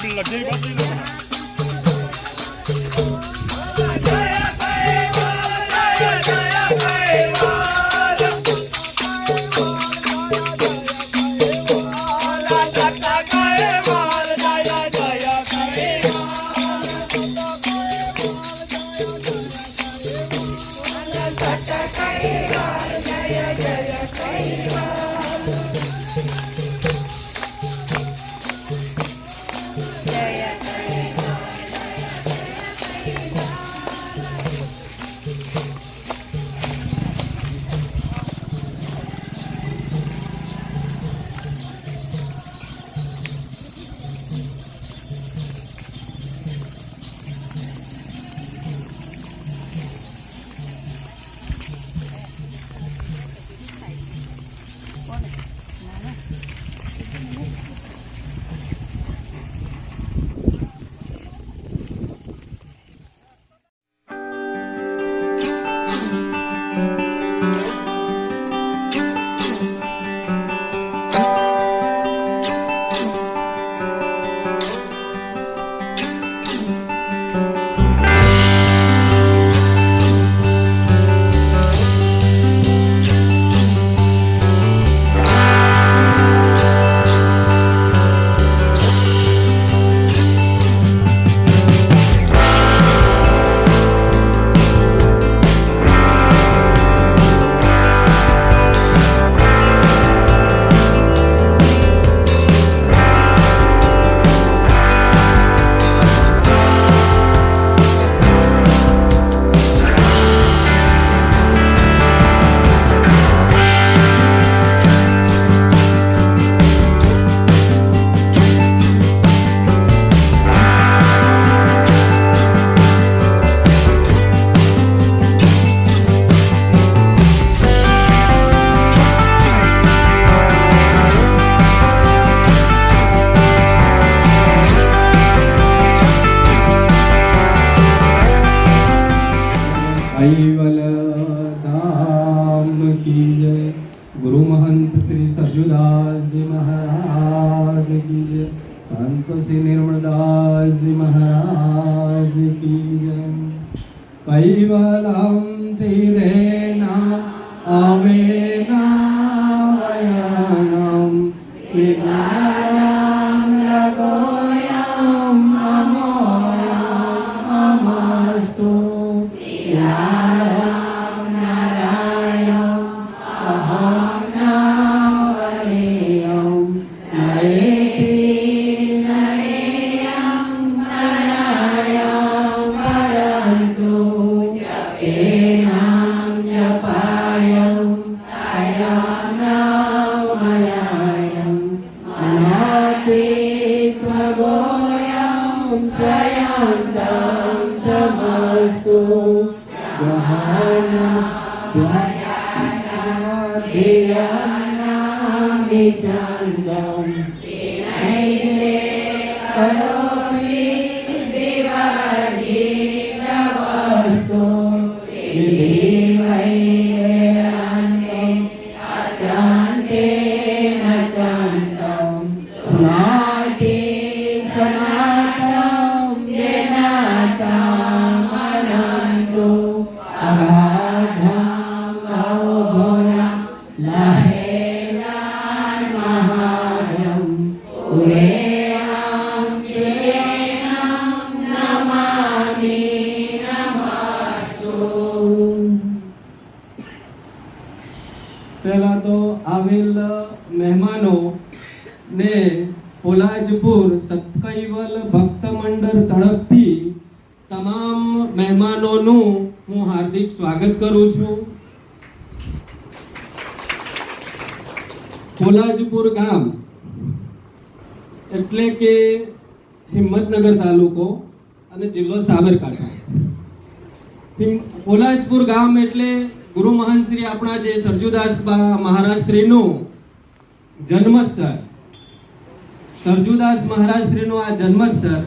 આખી લગી બાજુ 하여 પહેલા તો આવેલ મહેમાનો ને પોલાજપુર સતકૈવલ ભક્ત મંડળ તરફથી તમામ મહેમાનોનું હું હાર્દિક સ્વાગત કરું છું. પોલાજપુર ગામ એટલે કે હિંમતનગર તાલુકો અને જિલ્લો સાબરકાંઠા. પોલાજપુર ગામ એટલે ગુરુ મહાન શ્રી આપણા જે સરજુદાસ મહારાજ શ્રીનું જન્મસ્થળ. સરજુદાસ મહારાજ શ્રીનું આ જન્મસ્થળ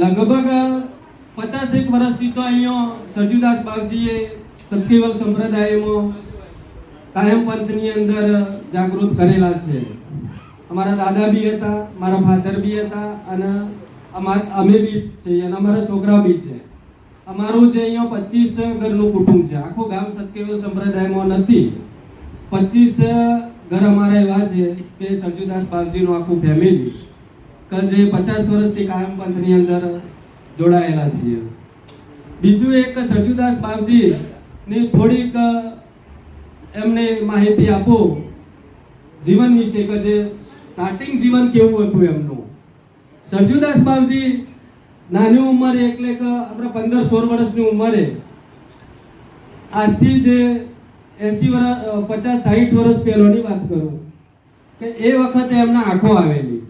લગભગ પચાસ એક વર્ષથી તો અહીંયા સરજુદાસ બાપજીએ સત્યવલ સંપ્રદાયમાં કાયમ પંથની અંદર જાગૃત કરેલા છે. અમારા દાદા બી હતા, મારા ફાધર બી હતા અને અમે બી છે અને અમારા છોકરા બી છે. અમારું જે અહીંયા પચીસ ઘરનું કુટુંબ છે, આખું ગામ સતકેવલ સંપ્રદાયમાં નથી. પચીસ ઘર અમારા એવા છે કે સરજુદાસ બાપજીનું આખું ફેમિલી કે જે પચાસ વર્ષથી કાયમ પંથની અંદર જોડાયેલા છીએ. બીજું એક સરજુદાસ બાપજી ની થોડીક એમને માહિતી આપો. જીવન વિશે કે જે સ્ટાર્ટિંગ જીવન કેવું હતું એમનું? સરજુદાસ બાપજી નાની ઉંમરે એટલે કે આપણે પંદર સોળ વર્ષની ઉંમરે આજથી જે એસી વર્ષ પચાસ, સાહીઠ વર્ષ પહેલોની વાત કરું કે એ વખતે એમના આંખો આવેલી.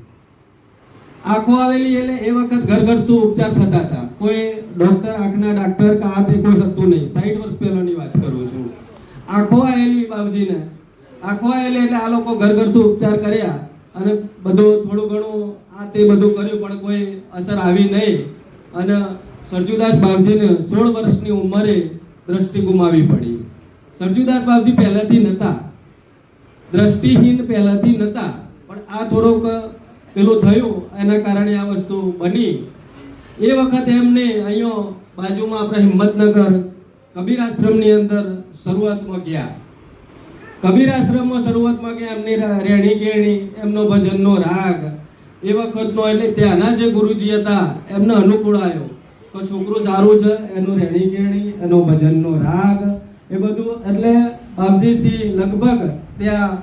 આંખો આવેલી એટલે એ વખત ઘર ઉપચાર થતા હતા. કોઈ ડોક્ટર, આંખના ડાક્ટર કે આ તે કોઈ થતું નહીં. સાહીઠ વર્ષ પહેલોની વાત કરું છું. આંખો આવેલી બાબજીને આંખો આવેલી એટલે આ લોકો ઘર ઉપચાર કર્યા અને બધું થોડું ઘણું આ તે બધું કર્યું, પણ કોઈ અસર આવી નહીં. અને સરજુદાસ બાપજીને સોળ વર્ષની ઉંમરે દ્રષ્ટિ ગુમાવી પડી. સરજુદાસ બાપજી પહેલાથી નહોતા દ્રષ્ટિહીન પહેલાથી નહોતા પણ આ થોડોક પેલું થયું, એના કારણે આ વસ્તુ બની. એ વખતે એમને અહીંયા બાજુમાં આપણે હિંમતનગર કબીર આશ્રમની અંદર શરૂઆતમાં ગયા. કબીર આશ્રમમાં શરૂઆતમાં ગયા, એમની રહેણી કેણી એમનો ભજનનો રાગ એ વખતનો એટલે ત્યાંના જે ગુરુજી હતા, એમને અનુકૂળ આવ્યો તો છોકરું સારું છે, એનું રહેણી કેણી એનો ભજનનો રાગ, એ બધું. એટલે બાપજીસિંહ લગભગ ત્યાં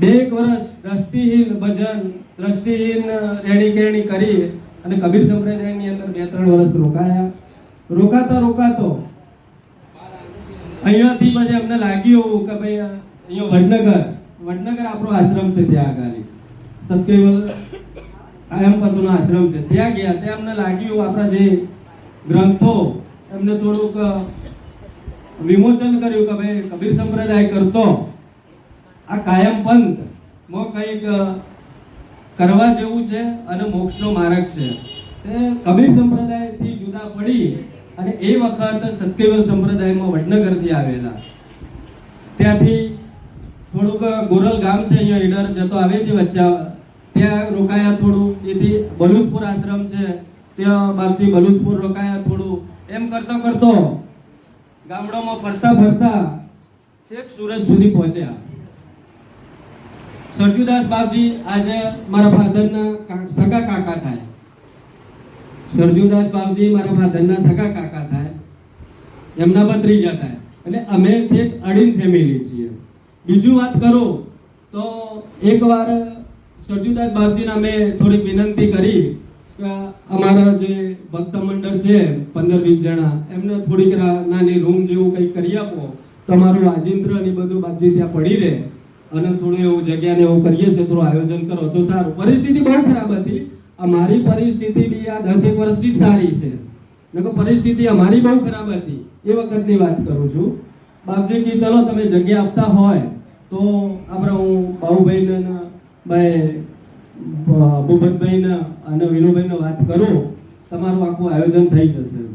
બે એક વર્ષ દ્રષ્ટિહીન ભજન, દ્રષ્ટિહીન રહેણી કેણી કરી અને કબીર સંપ્રદાયની અંદર બે ત્રણ વર્ષ રોકાયા. રોકાતો રોકાતો અહીંયાથી પછી અમને લાગ્યું કે ભાઈ, અહીંયા વડનગર. વડનગર આપણો આશ્રમ છે ત્યાં આગળ. સત્યવલ કાયમપતુનો આશ્રમ છે. ત્યાં ગયા, ત્યાં અમને લાગ્યું, આપણા જે ગ્રંથો, એમને થોડુંક વિમોચન કર્યું કે ભાઈ, કબીર સંપ્રદાય કરતો. આ કાયમ પંથ, માં કંઈક કરવા જેવું છે અને મોક્ષનો માર્ગ છે. તે કબીર સંપ્રદાયથી જુદા પડી અને એ વખત સત્યવેલ સંપ્રદાયમાં વડનગરથી આવેલા. ત્યાંથી થોડુંક ગોરલ ગામ છે, અહીંયા ઈડર જતો આવે છે, વચ્ચે ત્યાં રોકાયા થોડું. એથી બલુજપુર આશ્રમ છે. ત્યાં બાપજી બલુજપુર રોકાયા થોડું. એમ કરતો કરતો ગામડામાં ફરતા ફરતા છેક સુરત સુધી પહોંચ્યા. સરજુદાસ બાપજી આજે મારા ફાધરના સગા કાકા થાય. સરજુદાસ બાપજી મારા ફાધરના સગા કાકા થાય. એમના ભત્રીજા થાય. એટલે અમે છેક અડીન ફેમિલી છીએ. બીજું વાત કરું તો એકવાર સરજુદાસ બાપજીને અમે થોડી વિનંતી કરી કે અમારા જે ભક્ત મંડળ છે, પંદર વીસ જણા, એમને થોડીક નાની રૂમ જેવું કંઈક કરી આપો. તમારું રાજેન્દ્ર ને બધું બાપજી ત્યાં પડી રહે. અને થોડું એવું જગ્યાને એવું કરીએ છીએ, થોડું આયોજન કરો. તો સારું. પરિસ્થિતિ બહુ ખરાબ હતી. અમારી પરિસ્થિતિ બી આ દસેક વર્ષથી સારી છે. નકર પરિસ્થિતિ અમારી બહુ ખરાબ હતી. એ વખતની વાત કરું છું. બાપજી કે, ચલો, તમે જગ્યા આપતા હોય, તો આપણે હું બાહુભાઈને બ- ભૂપતભાઈને અને વિનુભાઈને વાત કરું, તમારું આખું આયોજન થઈ જશે.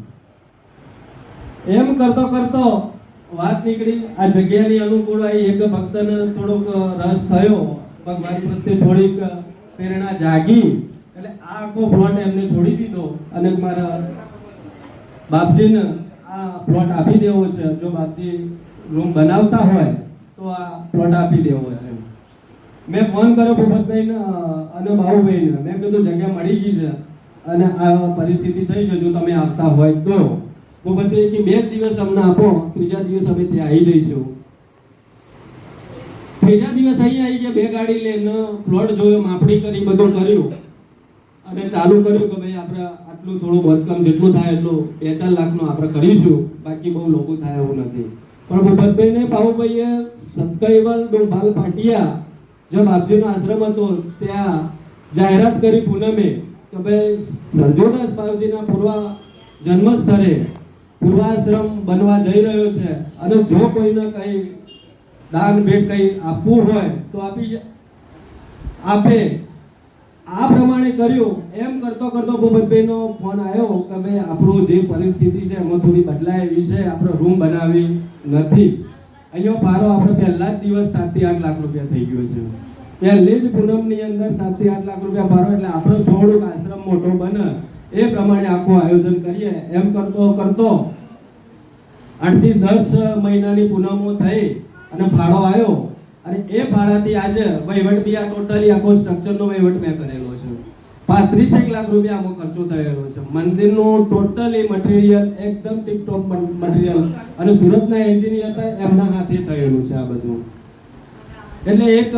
એમ કરતો કરતો વાત નીકળી, આ જગ્યાની અનુકૂળ આવી એક ભક્તને થોડોક રસ થયો, ભગવાન પ્રત્યે થોડીક પ્રેરણા જાગી, એટલે આ આખો પ્લોટ એમને છોડી દીધો અને મારા બાપજીને આ પ્લોટ આપી દેવો છે. જો બાપજી રૂમ બનાવતા હોય, તો આ પ્લોટ આપી દેવો છે. મેં ફોન કર્યો ભૂપતભાઈને અને બાહુભાઈને મેં કીધું, જગ્યા મળી ગઈ છે. અને આ પરિસ્થિતિ થઈ છે, જો તમે આવતા હોય તો. ભૂપતભાઈ કે, બે દિવસ અમને આપો, ત્રીજા દિવસ અમે ત્યાં આવી જઈશું. ત્રીજા દિવસ અહીં આવી ગયા, બે ગાડી લઈને પ્લોટ જોયો, માપણી કરી, બધું કર્યું. અને ચાલુ કર્યું કે, ભાઈ, આપણે આટલું થોડું બાંધકામ જેટલું થાય, એટલું બે ચાર લાખનું આપણે કરીશું. બાકી બહુ લોકો થાય એવું નથી. પણ ભૂપતભાઈ ને બાહુભાઈએ સતકૈવલ ડોભાલ પાટિયા જે બાપજીનો આશ્રમ હતો ત્યાં જાહેરાત કરી પૂનમે કે ભાઈ સરજોદાસ બાપજીના પૂર્વ જન્મસ્થળે પૂર્વાશ્રમ બનવા જઈ રહ્યો છે અને જો કોઈને કંઈ દાન ભેટ કંઈ આપવું હોય તો આપી આપે. આ પ્રમાણે કર્યું. એમ કરતો કરતો ભૂપતભાઈનો ફોન આવ્યો કે ભાઈ આપણું જે પરિસ્થિતિ છે એમાં થોડી બદલાય એવી છે. આપણે રૂમ બનાવી નથી. અહીંયા ફાળો આપણે પહેલા જ દિવસ સાતથી આઠ લાખ રૂપિયા થઈ ગયો છે. પહેલી જ પૂનમની અંદર સાતથી આઠ લાખ રૂપિયા ફાળો એટલે આપણો થોડુંક આશ્રમ મોટો બને. એ પ્રમાણે આખું આયોજન કરીએ. એમ કરતો કરતો આઠથી દસ મહિનાની પૂનમો થઈ અને ફાળો આવ્યો. અને એ ફાળાથી આજે વહીવટ બી આ ટોટલી આખો સ્ટ્રક્ચરનો વહીવટ મેં કરેલો. પાંત્રીસેક લાખ રૂપિયા આમાં ખર્ચો થયેલો છે. મંદિરનું ટોટલી મટીરિયલ એકદમ ટીપટોપ મટીરિયલ અને સુરતના એન્જિનિયર હતા એમના હાથે થયેલું છે આ બધું. એટલે એક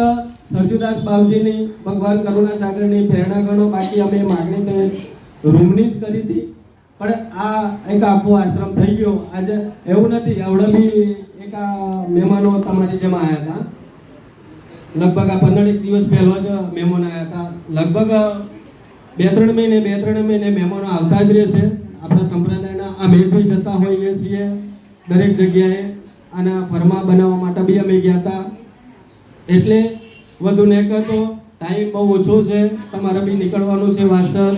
સરજુદાસ બાવજીની, ભગવાન કરુણા સાગરની પ્રેરણા ગણો. બાકી અમે માગણી તો રૂમની જ કરી હતી. પણ આ એક આખો આશ્રમ થઈ ગયો. આજે એવું નથી આવડે એક આ મહેમાનો તમારી જેમ આવ્યા હતા. લગભગ આ પંદર એક દિવસ પહેલો જ મહેમાન આવ્યા હતા. લગભગ બે ત્રણ મહિને બે ત્રણ મહિને મહેમાનો આવતા જ રહેશે. આપણા સંપ્રદાયના અમે બી જતા હોઈએ છીએ દરેક જગ્યાએ. આના ફરમા બનાવવા માટે બી અમે ગયા હતા. એટલે વધુ ને કરતો ટાઈમ બહુ ઓછો છે. તમારે બી નીકળવાનું છે વાસણ.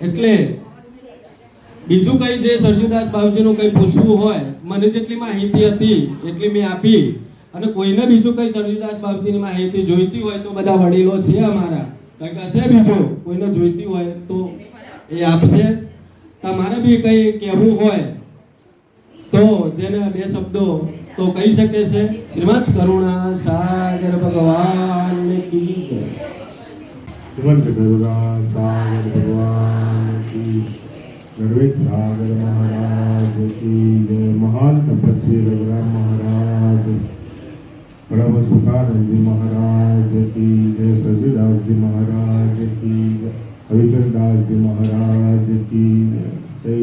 એટલે બીજું કંઈ જે સરજુદાસ બાબુજીનું કંઈ પૂછવું હોય, મને જેટલી માહિતી હતી એટલી મેં આપી. અને કોઈને બીજું કંઈ સરજુદાસ બાબુજીની માહિતી જોઈતી હોય તો બધા વડીલો છે અમારા. કંઈક હશે બીજો, કોઈને જોઈતી હોય તો એ આપશે. તમારે બી કઈ કહેવું હોય તો જેને બે શબ્દો તો કહી શકે છે, શ્રીમદ કરુણા સાગર ભગવાન કી જય. શ્રીમંત ગરુડા સાગર ભગવાન કી સાગર મહારાજ કી જય. મહાન તપસ્વી રઘુરામ મહારાજ પરમ સુખાનંદજી મહારાજ કી જય સજીદાસજી મહારાજ કી જય હરિચંદાસજી મહારાજ કી જય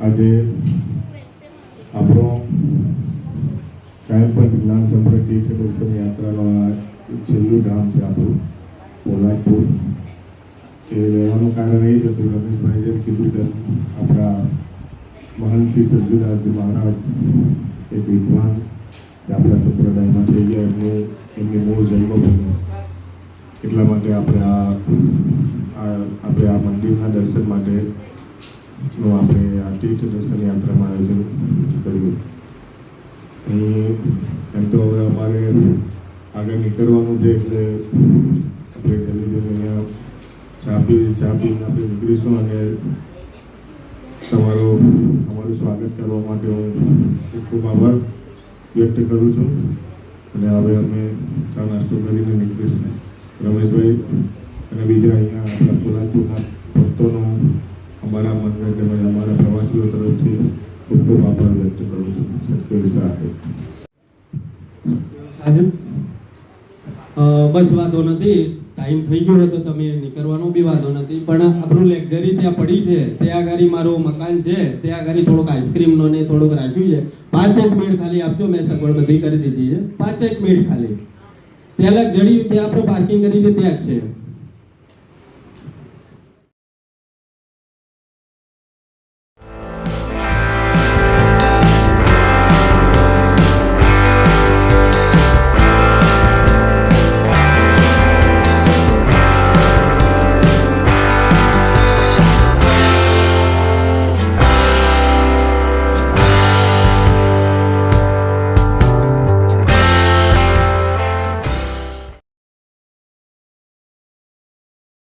આજે આપણો કાયમ પણ જ્ઞાન સમૃદ્ધિ કે દર્શન યાત્રાનો આ છેલ્લું ધામ છે આપણું, પોલાદપુર. એ રહેવાનું કારણ એ જ હતું રમેશભાઈ જેમ કીધું તેમ. આપણા મહાન શ્રી સરજુદાસજી મહારાજ એક વિદ્વાન આપણા સંપ્રદાયમાં થઈ ગયા, એમને, એમની મૂળ જન્મભૂમિ એટલા માટે આપણે આ આ, આપણે આ મંદિરના દર્શન માટે નું આપણે આ તીર્થ દર્શન યાત્રામાં આયોજન કર્યું. અહીં, એમ તો હવે અમારે આગળ નીકળવાનું છે એટલે આપણે જલ્દી જલ્દી અહીંયા ચા પી ચા પીને આપણે નીકળીશું અને તમારો અમારું સ્વાગત કરવા માટે હું ખૂબ ખૂબ આભાર વ્યક્ત કરું છું. અને હવે અમે ચા નાસ્તો કરીને નીકળીશું. રમેશભાઈ અને બીજા અહીંયા આપણા સોલાપુરના ભક્તોનો અમારા મંદિર તેમજ અમારા પ્રવાસીઓ તરફથી ખૂબ ખૂબ આભાર વ્યક્ત કરું છું. સત્યવી સાહેબ બસ વાંધો નથી. ટાઈમ થઈ ગયો હતો તમે નીકળવાનો બી વાંધો નથી. પણ આપણું લેક્ઝરી ત્યાં પડી છે. ત્યાં આગળ મારું મકાન છે. ત્યાં થોડુંક આઈસ્ક્રીમનો ને થોડુંક રાખ્યું છે. પાંચ એક મિનિટ ખાલી આપજો. મેં સગવડ બધી કરી દીધી છે. પાંચ એક મિનિટ ખાલી. ત્યાં જડી ત્યાં આપણે પાર્કિંગ કરી છે, ત્યાં જ છે.